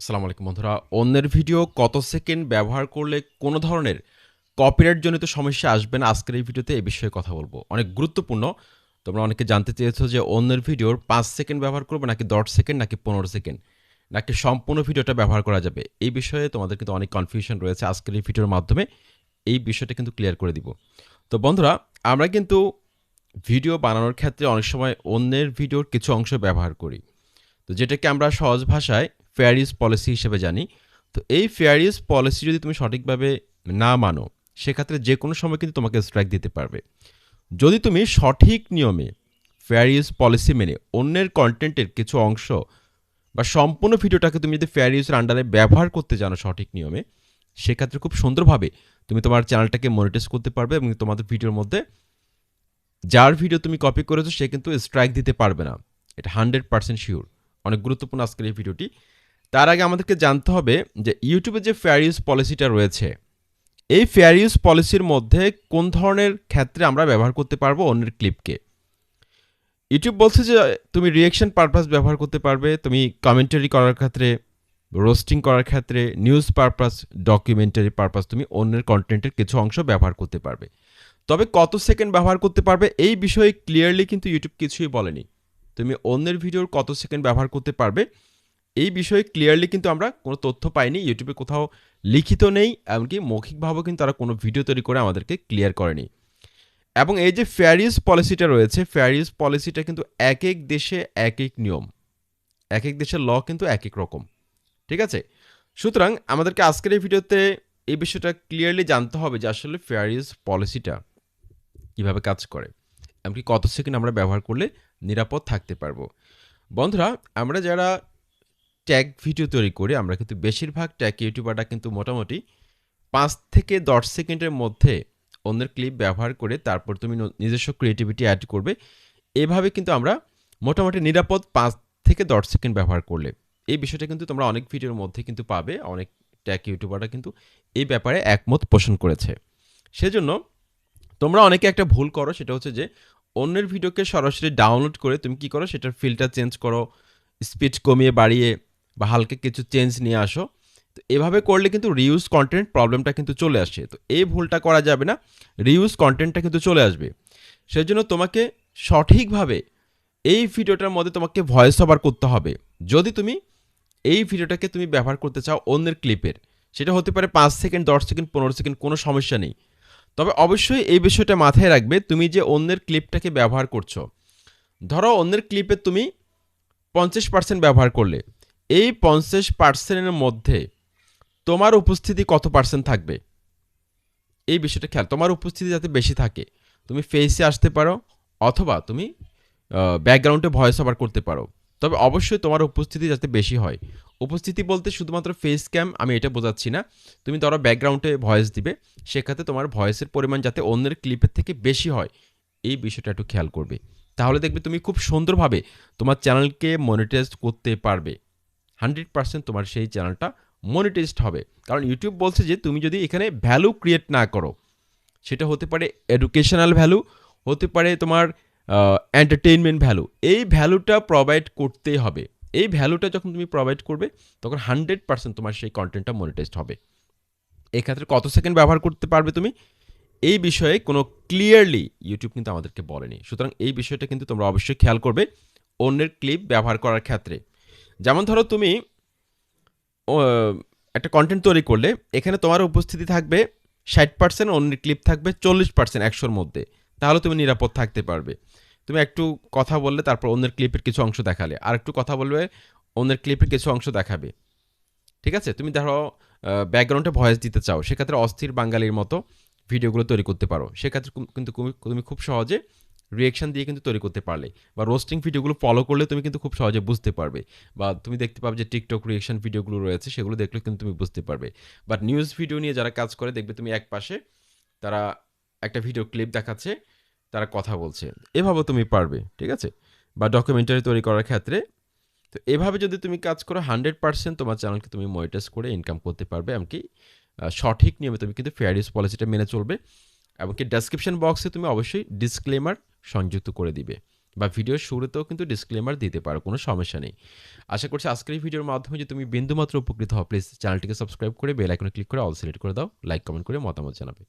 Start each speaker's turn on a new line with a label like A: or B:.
A: আসসালামু আলাইকুম বন্ধুরা। অন্যের ভিডিও কত সেকেন্ড ব্যবহার করলে কোনো ধরনের কপিরাইট জনিত সমস্যা আসবে না? আজকের এই ভিডিওতে এই বিষয়ে কথা বলব। অনেক গুরুত্বপূর্ণ। তোমরা অনেকে জানতে চেয়েছো যে অন্যের ভিডিওর পাঁচ সেকেন্ড ব্যবহার করব নাকি দশ সেকেন্ড, নাকি পনেরো সেকেন্ড, নাকি সম্পূর্ণ ভিডিওটা ব্যবহার করা যাবে? এই বিষয়ে তোমাদের কিন্তু অনেক কনফিউশন রয়েছে আজকের এই ভিডিওর মাধ্যমে। এই বিষয়টা কিন্তু ক্লিয়ার করে দিব। তো বন্ধুরা, আমরা কিন্তু ভিডিও বানানোর ক্ষেত্রে অনেক সময় অন্যের ভিডিওর কিছু অংশ ব্যবহার করি। তো যেটাকে আমরা সহজ ভাষায় ফেয়ার ইউজ পলিসি হিসেবে জানি। তো এই ফেয়ার ইউজ পলিসি যদি তুমি সঠিকভাবে না মানো, সেক্ষেত্রে যে কোনো সময় কিন্তু তোমাকে স্ট্রাইক দিতে পারবে। যদি তুমি সঠিক নিয়মে ফেয়ার ইউজ পলিসি মেনে অন্যের কন্টেন্টের কিছু অংশ বা সম্পূর্ণ ভিডিওটাকে তুমি যদি ফেয়ার ইউজের আন্ডারে ব্যবহার করতে জানো সঠিক নিয়মে, সেক্ষেত্রে খুব সুন্দরভাবে তুমি তোমার চ্যানেলটাকে মনিটাইজ করতে পারবে এবং তোমাদের ভিডিওর মধ্যে যার ভিডিও তুমি কপি করেছ, সে কিন্তু স্ট্রাইক দিতে পারবে না। এটা হান্ড্রেড পার্সেন্ট শিওর অনেক গুরুত্বপূর্ণ আজকের এই ভিডিওটি তার আগে আমাদেরকে জানতে হবে যে ইউটিউবে যে ফেয়ার ইউজ পলিসিটা রয়েছে, এই ফেয়ার ইউজ পলিসির মধ্যে কোন ধরনের ক্ষেত্রে আমরা ব্যবহার করতে পারব অন্যের ক্লিপকে ইউটিউব বলছে যে তুমি রিয়েকশন পারপাস ব্যবহার করতে পারবে, তুমি কমেন্টারি করার ক্ষেত্রে রোস্টিং করার ক্ষেত্রে নিউজ পারপাস ডকুমেন্টারি পারপাস তুমি অন্যের কন্টেন্টের কিছু অংশ ব্যবহার করতে পারবে। তবে কত সেকেন্ড ব্যবহার করতে পারবে এই বিষয়ে ক্লিয়ারলি কিন্তু ইউটিউব কিছুই বলেনি। তুমি অন্যের ভিডিওর কত সেকেন্ড ব্যবহার করতে পারবে এই বিষয়ে ক্লিয়ারলি কিন্তু আমরা কোনো তথ্য পাইনি ইউটিউবে কোথাও লিখিত নেই, এমনকি মৌখিকভাবেও কিন্তু তারা কোনো ভিডিও তৈরি করে আমাদেরকে ক্লিয়ার করেনি। এবং এই যে ফেয়ার ইউজ পলিসিটা রয়েছে ফেয়ার ইউজ পলিসিটা কিন্তু এক এক দেশে এক এক নিয়ম, এক এক দেশের ল কিন্তু এক এক রকম, ঠিক আছে? সুতরাং আমাদেরকে আজকের এই ভিডিওতে এই বিষয়টা ক্লিয়ারলি জানতে হবে যে আসলে ফেয়ার ইউজ পলিসিটা কীভাবে কাজ করে, এমনকি কত সেকেন্ড আমরা ব্যবহার করলে নিরাপদ থাকতে পারব। বন্ধুরা, আমরা যারা ট্যাগ ভিডিও তৈরি করি, আমরা কিন্তু বেশিরভাগ ট্যাগ ইউটিউবাররা কিন্তু মোটামুটি পাঁচ থেকে দশ সেকেন্ডের মধ্যে অন্যের ক্লিপ ব্যবহার করে তারপর তুমি নিজস্ব ক্রিয়েটিভিটি অ্যাড করবে। এভাবে কিন্তু আমরা মোটামুটি নিরাপদ পাঁচ থেকে দশ সেকেন্ড ব্যবহার করলে। এই বিষয়টা কিন্তু তোমরা অনেক ভিডিওর মধ্যে কিন্তু পাবে, অনেক ট্যাগ ইউটিউবাররা কিন্তু এই ব্যাপারে একমত পোষণ করেছে। সেজন্য তোমরা অনেকে একটা ভুল করো, সেটা হচ্ছে যে অন্যের ভিডিওকে সরাসরি ডাউনলোড করে তুমি কি করো, সেটার ফিল্টার চেঞ্জ করো স্পিড কমিয়ে বাড়িয়ে বা হালকা কিছু চেঞ্জ নিয়ে আসো। তো এভাবে করলে কিন্তু রিউজ কন্টেন্ট প্রবলেমটা কিন্তু চলে আসে। তো এই ভুলটা করা যাবে না রিউজ কন্টেন্টটা কিন্তু চলে আসবে। সেজন্য তোমাকে সঠিকভাবে এই ভিডিওটার মধ্যে তোমাকে ভয়েস ওভার করতে হবে। যদি তুমি এই ভিডিওটাকে তুমি ব্যবহার করতে চাও অন্যের ক্লিপের সেটা হতে পারে পাঁচ সেকেন্ড, দশ সেকেন্ড, পনেরো সেকেন্ড, কোনো সমস্যা নেই। তবে অবশ্যই এই বিষয়টা মাথায় রাখবে, তুমি যে অন্যের ক্লিপটাকে ব্যবহার করছ। ধরো অন্যের ক্লিপে তুমি পঞ্চাশ পার্সেন্ট ব্যবহার করলে। এই পঞ্চাশ পার্সেন্টের মধ্যে তোমার উপস্থিতি কত পার্সেন্ট থাকবে? এই বিষয়টা খেয়াল, তোমার উপস্থিতি যাতে বেশি থাকে, তুমি ফেসে আসতে পারো অথবা তুমি ব্যাকগ্রাউন্ডে ভয়েস ওভার করতে পারো। তবে অবশ্যই তোমার উপস্থিতি যাতে বেশি হয়। উপস্থিতি বলতে শুধুমাত্র ফেস ক্যাম আমি এটা বোঝাচ্ছি না। তুমি ধরো ব্যাকগ্রাউন্ডে ভয়েস দিবে, সেক্ষেত্রে তোমার ভয়েসের পরিমাণ যাতে অন্যের ক্লিপের থেকে বেশি হয়, এই বিষয়টা একটু খেয়াল করবে। তাহলে দেখবে তুমি খুব সুন্দরভাবে তোমার চ্যানেলকে মনিটাইজ করতে পারবে। হান্ড্রেড পার্সেন্ট তোমার সেই চ্যানেলটা মনিটাইজড হবে। কারণ ইউটিউব বলছে যে তুমি যদি এখানে ভ্যালু ক্রিয়েট না করো, সেটা হতে পারে এডুকেশনাল ভ্যালু হতে পারে তোমার এন্টারটেইনমেন্ট ভ্যালু এই ভ্যালুটা প্রোভাইড করতেই হবে। এই ভ্যালুটা যখন তুমি প্রোভাইড করবে, তখন হান্ড্রেড পার্সেন্ট তোমার সেই কন্টেন্টটা মনিটাইজড হবে। এক্ষেত্রে কত সেকেন্ড ব্যবহার করতে পারবে তুমি? এই বিষয়ে কোনো ক্লিয়ারলি ইউটিউব কিন্তু আমাদেরকে বলেনি। সুতরাং এই বিষয়টা কিন্তু তোমরা অবশ্যই খেয়াল করবে অন্যের ক্লিপ ব্যবহার করার ক্ষেত্রে। যেমন ধরো তুমি একটা কন্টেন্ট তৈরি করলে, এখানে তোমার উপস্থিতি থাকবে ষাট পার্সেন্ট অন্যের ক্লিপ থাকবে চল্লিশ পার্সেন্ট একশোর মধ্যে। তাহলে তুমি নিরাপদ থাকতে পারবে। তুমি একটু কথা বললে, তারপর অন্যের ক্লিপের কিছু অংশ দেখালে। আর একটু কথা বলবে অন্যের ক্লিপের কিছু অংশ দেখাবে। ঠিক আছে? তুমি ধরো ব্যাকগ্রাউন্ডে ভয়েস দিতে চাও, সেক্ষেত্রে অস্থির বাঙালির মতো ভিডিওগুলো তৈরি করতে পারো। সেক্ষেত্রে কিন্তু তুমি খুব সহজে রিয়েকশন দিয়ে কিন্তু তৈরি করতে পারলে বা রোস্টিং ভিডিওগুলো ফলো করলে তুমি কিন্তু খুব সহজে বুঝতে পারবে বা তুমি দেখতে পাবে যে টিকটক রিয়েকশন ভিডিওগুলো রয়েছে সেগুলো দেখলে কিন্তু তুমি বুঝতে পারবে। বাট নিউজ ভিডিও নিয়ে যারা কাজ করে দেখবে তুমি এক পাশে তারা একটা ভিডিও ক্লিপ দেখাচ্ছে, তারা কথা বলছে। এভাবে তুমি পারবে, ঠিক আছে? বা ডকুমেন্টারি তৈরি করার ক্ষেত্রে। তো এভাবে যদি তুমি কাজ করো হান্ড্রেড পার্সেন্ট তোমার চ্যানেলকে তুমি মনিটাইজ করে ইনকাম করতে পারবে। এমনকি সঠিক নিয়মে তুমি কিন্তু ফেয়ার ইউজ পলিসিটা মেনে চলবে। এমনকি ডেসক্রিপশন বক্সে তুমি অবশ্যই ডিসক্লেমার সংযুক্ত করে দিবে। বা ভিডিওর শুরুতেও কিন্তু ডিসক্লেমার দিতে পারো, কোনো সমস্যা নেই। আশা করছি আজকের এই ভিডিওর মাধ্যমে যে তুমি বিন্দুমাত্র উপকৃত হও প্লিজ চ্যানেলটিকে সাবস্ক্রাইব করে বেল আইকনে ক্লিক করে অল সিলেক্ট করে দাও লাইক কমেন্ট করে মতামত জানাবে।